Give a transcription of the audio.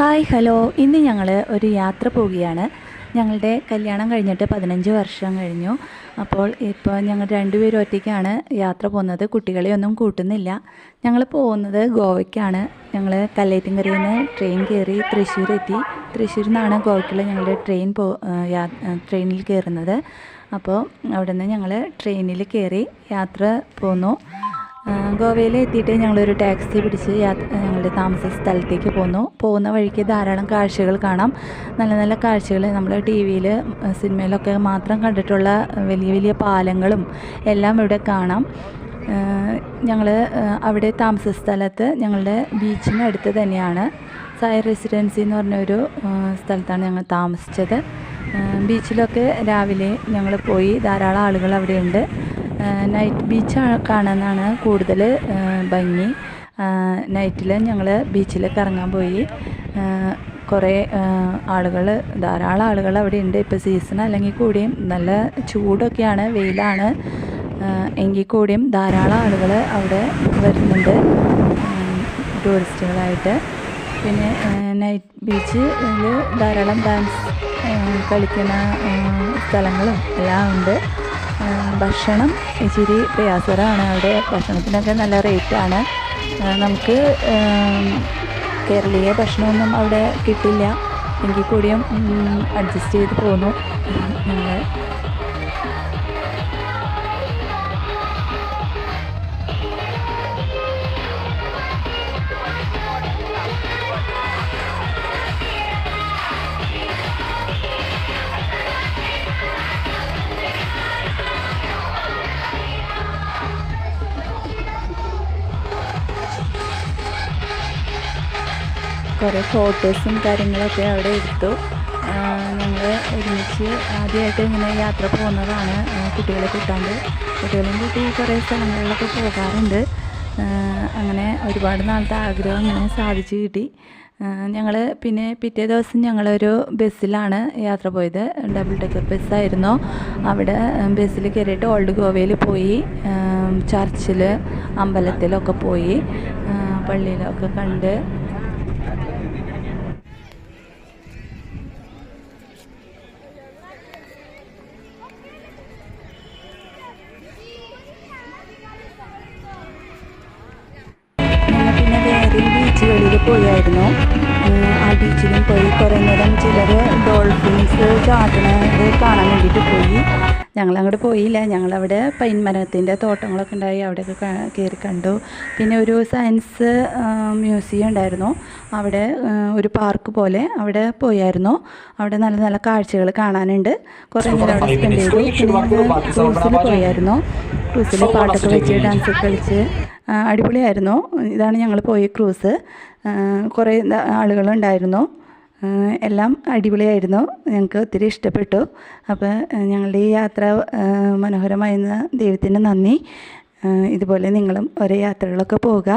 Hi hello. ഇന്ന് ഞങ്ങൾ ഒരു യാത്ര പോവുകയാണ്. ഞങ്ങളുടെ കല്യാണം കഴിഞ്ഞിട്ട് പതിനഞ്ച് വർഷം കഴിഞ്ഞു. അപ്പോൾ ഇപ്പോൾ ഞങ്ങൾ രണ്ടുപേരും ഒറ്റയ്ക്കാണ് യാത്ര പോകുന്നത്. കുട്ടികളെ ഒന്നും കൂട്ടുന്നില്ല. ഞങ്ങൾ പോകുന്നത് ഗോവയ്ക്കാണ്. ഞങ്ങൾ കല്ലേറ്റിൻകരയിൽ നിന്ന് ട്രെയിൻ കയറി തൃശ്ശൂർ എത്തി തൃശ്ശൂരിൽ നിന്നാണ് ഗോവയ്ക്കുള്ള ഞങ്ങളുടെ ട്രെയിൻ പോ ട്രെയിനിൽ കയറുന്നത്. അപ്പോൾ അവിടെ നിന്ന് ഞങ്ങൾ ട്രെയിനിൽ കയറി യാത്ര പോന്നു. ഗോവയിൽ എത്തിയിട്ട് ഞങ്ങളൊരു ടാക്സി പിടിച്ച് ഞങ്ങളുടെ താമസ സ്ഥലത്തേക്ക് പോന്നു. പോകുന്ന വഴിക്ക് ധാരാളം കാഴ്ചകൾ കാണാം. നല്ല നല്ല കാഴ്ചകൾ നമ്മൾ ടി വിയിൽ സിനിമയിലൊക്കെ മാത്രം കണ്ടിട്ടുള്ള വലിയ വലിയ പാലങ്ങളും എല്ലാം ഇവിടെ കാണാം. ഞങ്ങൾ അവിടെ താമസ സ്ഥലത്ത് ഞങ്ങളുടെ ബീച്ചിന് അടുത്ത് തന്നെയാണ്. സയർ റെസിഡൻസി എന്ന് പറഞ്ഞൊരു സ്ഥലത്താണ് ഞങ്ങൾ താമസിച്ചത്. ബീച്ചിലൊക്കെ രാവിലെ ഞങ്ങൾ പോയി. ധാരാളം ആളുകൾ അവിടെയുണ്ട്. നൈറ്റ് ബീച്ച് കാണാനാണ് കൂടുതൽ ഭംഗി. നൈറ്റിൽ ഞങ്ങൾ ബീച്ചിൽ കറങ്ങാൻ പോയി. കുറേ ആളുകൾ ധാരാളം ആളുകൾ അവിടെ ഉണ്ട്. ഇപ്പോൾ സീസൺ അല്ലെങ്കിൽ കൂടിയും നല്ല ചൂടൊക്കെയാണ് വെയിലാണ്. എങ്കിൽ കൂടിയും ധാരാളം ആളുകൾ അവിടെ വരുന്നുണ്ട് ടൂറിസ്റ്റുകളായിട്ട് പിന്നെ നൈറ്റ് ബീച്ചിൽ ധാരാളം ഡാൻസ് കളിക്കുന്ന സ്ഥലങ്ങളും എല്ലാം ഉണ്ട്. ഭക്ഷണം ഇച്ചിരി പ്രയാസകരമാണ്. അവിടെ ഭക്ഷണത്തിനൊക്കെ നല്ല റേറ്റാണ്. നമുക്ക് കേരളീയ ഭക്ഷണമൊന്നും അവിടെ കിട്ടില്ല. എങ്കിൽ കൂടിയും അഡ്ജസ്റ്റ് ചെയ്ത് പോന്നു. ഞങ്ങൾ കുറേ ഫോട്ടോസും കാര്യങ്ങളൊക്കെ അവിടെ എടുത്തു. ഞങ്ങൾ ഒരുമിച്ച് ആദ്യമായിട്ട് ഇങ്ങനെ യാത്ര പോകുന്നതാണ് കുട്ടികളെ കൂട്ടാണ്ട്. കുട്ടികളെയും കൂട്ടി കുറേ സ്ഥലങ്ങളിലൊക്കെ പോകാറുണ്ട്. അങ്ങനെ ഒരുപാട് നാളത്തെ ആഗ്രഹം ഇങ്ങനെ സാധിച്ചു കിട്ടി. ഞങ്ങൾ പിന്നെ പിറ്റേ ദിവസം ഞങ്ങളൊരു ബസ്സിലാണ് യാത്ര പോയത്. ഡബിൾ ഡെക്കർ ബസ്സായിരുന്നു. അവിടെ ബസ്സിൽ കയറിയിട്ട് ഓൾഡ് ഗോവയിൽ പോയി. ചർച്ചിൽ അമ്പലത്തിലൊക്കെ പോയി. പള്ളിയിലൊക്കെ കണ്ട് പോയായിരുന്നു. ആ ബീച്ചിലും പോയി കുറേ നേരം ചിലർ ഡോൾഫിൻസ് ചാട്ടണത് കാണാൻ വേണ്ടിയിട്ട് പോയി. ഞങ്ങൾ അങ്ങോട്ട് പോയില്ല. ഞങ്ങളവിടെ പൈൻ മരത്തിന്റെ തോട്ടങ്ങളൊക്കെ ഉണ്ടായി. അവിടെയൊക്കെ കയറി കണ്ടു. പിന്നെ ഒരു സയൻസ് മ്യൂസിയം ഉണ്ടായിരുന്നു. അവിടെ ഒരു പാർക്ക് പോലെ അവിടെ പോയായിരുന്നു. അവിടെ നല്ല നല്ല കാഴ്ചകൾ കാണാനുണ്ട്. കുറേ നേരം അവിടെ സ്പെൻഡ് ചെയ്തു. പിന്നെ ക്രൂസിൽ പോയായിരുന്നു. ക്രൂസിൽ പാട്ടൊക്കെ വെച്ച് ഡാൻസ് കളിച്ച് അടിപൊളിയായിരുന്നു. ഇതാണ് ഞങ്ങൾ പോയ ക്രൂസ്. കുറേ ആളുകളുണ്ടായിരുന്നു. എല്ലാം അടിപൊളിയായിരുന്നു. ഞങ്ങൾക്ക് ഒത്തിരി ഇഷ്ടപ്പെട്ടു. അപ്പോൾ ഞങ്ങളുടെ ഈ യാത്ര മനോഹരമായിരുന്ന ദൈവത്തിന് നന്ദി. ഇതുപോലെ നിങ്ങളും ഓരോ യാത്രകളൊക്കെ പോവുക.